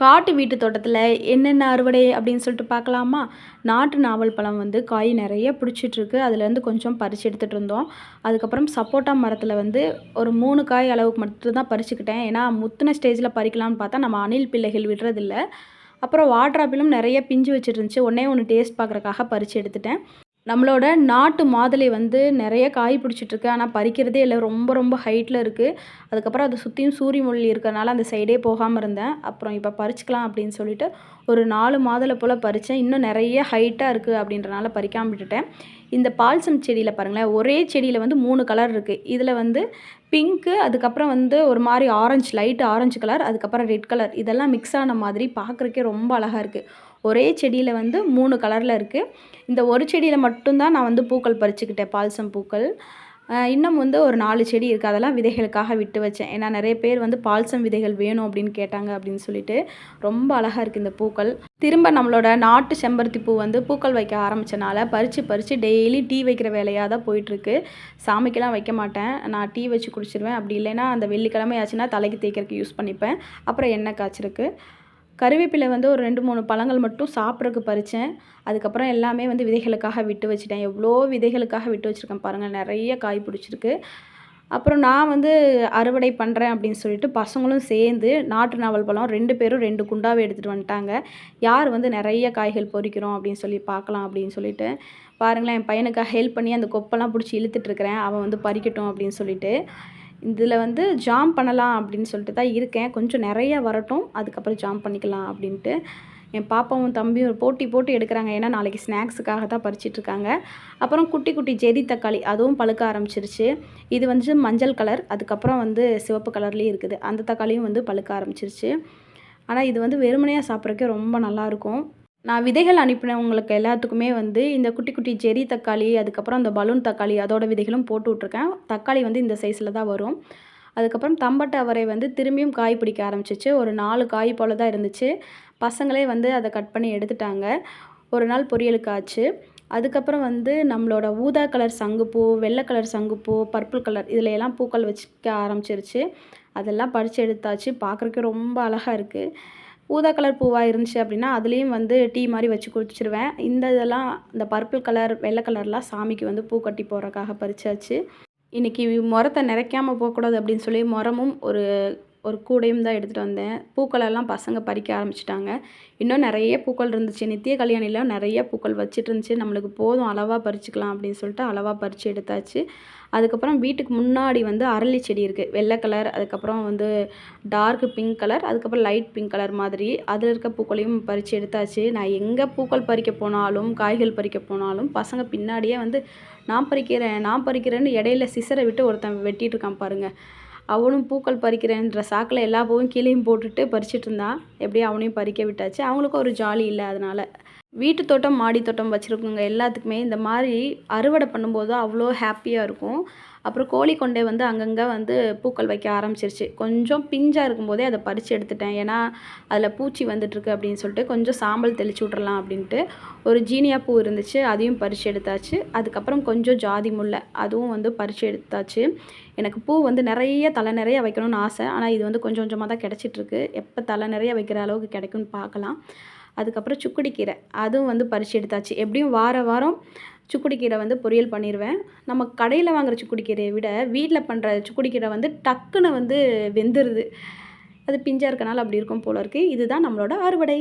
காட்டு வீட்டு தோட்டத்தில் என்னென்ன அறுவடை அப்படின்னு சொல்லிட்டு பார்க்கலாமா? நாட்டு நாவல் பழம் வந்து காய் நிறைய பிடிச்சிட்ருக்கு. அதுலேருந்து கொஞ்சம் பறித்து எடுத்துகிட்டு இருந்தோம். அதுக்கப்புறம் சப்போட்டா மரத்தில் வந்து ஒரு மூணு காய் அளவுக்கு மட்டும் தான் பறிச்சுக்கிட்டேன். ஏன்னா முத்தின ஸ்டேஜில் பறிக்கலாம்னு பார்த்தா நம்ம அணில் பிள்ளைகள் விடுறதில்ல. அப்புறம் வாட்டர் ஆப்பிளும் நிறைய பிஞ்சு வச்சுருந்துச்சு ஒன்றே ஒன்று டேஸ்ட் பார்க்குறக்காக பறித்து எடுத்துட்டேன். நம்மளோட நாட்டு மாதுளை வந்து நிறைய காய் பிடிச்சிட்ருக்கு. ஆனால் பறிக்கிறதே இல்லை. ரொம்ப ரொம்ப ஹைட்டில் இருக்குது அதுக்கப்புறம் அதை சுற்றியும் சூரிய ஒளி இருக்கிறனால அந்த சைடே போகாமல் இருந்தேன். அப்புறம் இப்போ பறிச்சுக்கலாம் அப்படின்னு சொல்லிட்டு ஒரு நாலு மாதுளை போல் பறித்தேன் இன்னும் நிறைய ஹைட்டாக இருக்குது அப்படின்றனால பறிக்காமல் விட்டுட்டேன். இந்த பால்சம் செடியில் பாருங்களேன் ஒரே செடியில் வந்து மூணு கலர் இருக்குது இதில் வந்து பிங்க்கு அதுக்கப்புறம் வந்து ஒரு மாதிரி ஆரஞ்சு லைட் ஆரஞ்சு கலர் அதுக்கப்புறம் ரெட் கலர் இதெல்லாம் மிக்ஸ் ஆன மாதிரி பார்க்குறக்கே ரொம்ப அழகாக இருக்குது ஒரே செடியில் வந்து மூணு கலரில் இருக்குது இந்த ஒரு செடியில் மட்டும்தான் நான் வந்து பூக்கள் பறிச்சுக்கிட்டேன் பால்சம் பூக்கள். இன்னும் வந்து ஒரு நாலு செடி இருக்குது அதெல்லாம் விதைகளுக்காக விட்டு வச்சேன். ஏன்னா நிறைய பேர் வந்து பால்சம் விதைகள் வேணும் அப்படின்னு கேட்டாங்க அப்படின்னு சொல்லிட்டு ரொம்ப அழகாக இருக்குது இந்த பூக்கள். திரும்ப நம்மளோட நாட்டு செம்பருத்தி பூ வந்து பூக்கள் வைக்க ஆரம்பித்தனால பறித்து பறித்து டெய்லி டீ வைக்கிற வேலையாக தான் போயிட்டுருக்கு. சாமிக்கெல்லாம் வைக்க மாட்டேன். நான் டீ வச்சு குடிச்சிருவேன். அப்படி இல்லைன்னா அந்த வெள்ளிக்கிழமை ஆச்சுன்னா தலைக்கு தேய்க்கிறதுக்கு யூஸ் பண்ணிப்பேன். அப்புறம் எண்ணெய் காய்ச்சிருக்கு கருவேப்பிலை வந்து ஒரு ரெண்டு மூணு பழங்கள் மட்டும் சாப்பிட்றதுக்கு பறித்தேன். அதுக்கப்புறம் எல்லாமே வந்து விதைகளுக்காக விட்டு வச்சுட்டேன். எவ்வளோ விதைகளுக்காக விட்டு வச்சுருக்கேன் பாருங்கள் நிறைய காய் பிடிச்சிருக்கு. அப்புறம் நான் வந்து அறுவடை பண்ணுறேன் அப்படின்னு சொல்லிட்டு பசங்களும் சேர்ந்து நாட்டு நாவல் பழம் ரெண்டு பேரும் ரெண்டு குண்டாவை எடுத்துகிட்டு வந்துட்டாங்க. யார் வந்து நிறைய காய்கள் பொறிக்கிறோம் அப்படின்னு சொல்லி பார்க்கலாம் அப்படின்னு சொல்லிட்டு. பாருங்களேன் என் பையனுக்காக ஹெல்ப் பண்ணி அந்த கொப்பெல்லாம் பிடிச்சி இழுத்துட்ருக்கிறேன் அவன் வந்து பறிக்கட்டும் அப்படின்னு சொல்லிட்டு. இதில் வந்து ஜாம் பண்ணலாம் அப்படின்னு சொல்லிட்டு தான் இருக்கேன். கொஞ்சம் நிறைய வரட்டும் அதுக்கப்புறம் ஜாம் பண்ணிக்கலாம் அப்படின்ட்டு. என் பாப்பாவும் தம்பியும் போட்டி போட்டு எடுக்கிறாங்க. ஏன்னா நாளைக்கு ஸ்நாக்ஸுக்காக தான் பறிச்சிட்ருக்காங்க அப்புறம் குட்டி குட்டி ஜெரி தக்காளி அதுவும் பழுக்க ஆரம்பிச்சிருச்சு. இது வந்து மஞ்சள் கலர் அதுக்கப்புறம் வந்து சிவப்பு கலர்லேயும் இருக்குது. அந்த தக்காளியும் வந்து பழுக்க ஆரம்பிச்சிருச்சு. ஆனால் இது வந்து வெறுமனையாக சாப்பிட்றக்கே ரொம்ப நல்லாயிருக்கும் நான் விதைகள் அனுப்பினவங்களுக்கு எல்லாத்துக்குமே வந்து இந்த குட்டி குட்டி ஜெரி தக்காளி அதுக்கப்புறம் அந்த பலூன் தக்காளி அதோட விதைகளும் போட்டு விட்ருக்கேன் தக்காளி வந்து இந்த சைஸில் தான் வரும். அதுக்கப்புறம் தம்பட்டை அவரை வந்து திரும்பியும் காய் பிடிக்க ஆரம்பிச்சிச்சு. ஒரு நாலு காய் போல் தான் இருந்துச்சு. பசங்களே வந்து அதை கட் பண்ணி எடுத்துட்டாங்க. ஒரு நாள் பொரியலுக்கு ஆச்சு. அதுக்கப்புறம் வந்து நம்மளோட ஊதா கலர் சங்குப்பூ வெள்ளை கலர் சங்குப்பூ பர்பிள் கலர் இதில் எல்லாம் பூக்கள் வச்சுக்க ஆரம்பிச்சிருச்சு. அதெல்லாம் பறித்து எடுத்தாச்சு. பார்க்குறக்கு ரொம்ப அழகாக இருக்குது ஊதா கலர் பூவாக இருந்துச்சு அப்படின்னா அதுலேயும் வந்து டீ மாதிரி வச்சு குடிச்சிருவேன். இந்த இதெல்லாம் இந்த பர்பிள் கலர் வெள்ளை கலர்லாம் சாமிக்கு வந்து பூ கட்டி போடுறக்காக பறிச்சாச்சு. இன்றைக்கி முரத்தை நிறைக்காமல் போகக்கூடாது அப்படின்னு சொல்லி முறமும் ஒரு ஒரு கூடையும் தான் எடுத்துகிட்டு வந்தேன். பூக்களெல்லாம் பசங்க பறிக்க ஆரம்பிச்சிட்டாங்க. இன்னும் நிறைய பூக்கள் இருந்துச்சு. நித்திய கல்யாணியில் நிறைய பூக்கள் வச்சுட்டு இருந்துச்சு. நம்மளுக்கு போதும் அளவாக பறிச்சுக்கலாம் அப்படின்னு சொல்லிட்டு அளவாக பறித்து எடுத்தாச்சு. அதுக்கப்புறம் வீட்டுக்கு முன்னாடி வந்து அரளி செடி இருக்குது வெள்ளை கலர் அதுக்கப்புறம் வந்து டார்க் பிங்க் கலர் அதுக்கப்புறம் லைட் பிங்க் கலர் மாதிரி அதில் இருக்க பூக்களையும் பறித்து எடுத்தாச்சு. நான் எங்கே பூக்கள் பறிக்க போனாலும் காய்கள் பறிக்க போனாலும் பசங்க பின்னாடியே வந்து நான் பறிக்கிறேன் நான் பறிக்கிறேன்னு இடையில சிசரை விட்டு ஒருத்தன் வெட்டிகிட்டு இருக்கான் பாருங்கள் அவனும் பூக்கள் பறிக்கிறேன்ற சாக்கில் எல்லா பூவும் கீழேயும் போட்டுட்டு பறிச்சிட்டு இருந்தான். எப்படியும் அவனையும் பறிக்க விட்டாச்சு. அவங்களுக்கும் ஒரு ஜாலி இல்லை அதனால். வீட்டு தோட்டம் மாடி தோட்டம் வச்சுருக்கவங்க எல்லாத்துக்குமே. இந்த மாதிரி அறுவடை பண்ணும்போது அவ்வளோ ஹாப்பியாக இருக்கும். அப்புறம் கோழி கொண்டை வந்து அங்கங்கே வந்து பூக்கள் வைக்க ஆரம்பிச்சிருச்சு. கொஞ்சம் பிஞ்சாக இருக்கும்போதே அதை பறித்து எடுத்துட்டேன். ஏன்னா அதில் பூச்சி வந்துட்டுருக்கு அப்படின்னு சொல்லிட்டு கொஞ்சம் சாம்பல் தெளிச்சு விட்றலாம் அப்படின்ட்டு ஒரு ஜீனியா பூ இருந்துச்சு. அதையும் பறித்து எடுத்தாச்சு. அதுக்கப்புறம் கொஞ்சம் ஜாதி முல்லை அதுவும் வந்து பறித்து எடுத்தாச்சு. எனக்கு பூ வந்து நிறைய தலை நிறைய வைக்கணும்னு ஆசை. ஆனால் இது வந்து கொஞ்சம் கொஞ்சமாக தான் கிடச்சிட்ருக்கு எப்போ தலை நிறைய வைக்கிற அளவுக்கு கிடைக்கும்னு பார்க்கலாம். அதுக்கப்புறம் சுக்குடி கீரை அதுவும் வந்து பறித்து எடுத்தாச்சு. எப்படியும் வார வாரம் சுக்குடி கீரை வந்து பொரியல் பண்ணிடுவேன் நம்ம கடையில் வாங்குகிற சுக்குடி கீரையை விட வீட்டில் பண்ணுற சுக்குடி கீரை வந்து டக்குன்னு வந்து வெந்துடுது அது பிஞ்சாக இருக்கனால அப்படி இருக்கும் போல இருக்குது இதுதான் நம்மளோட அறுவடை.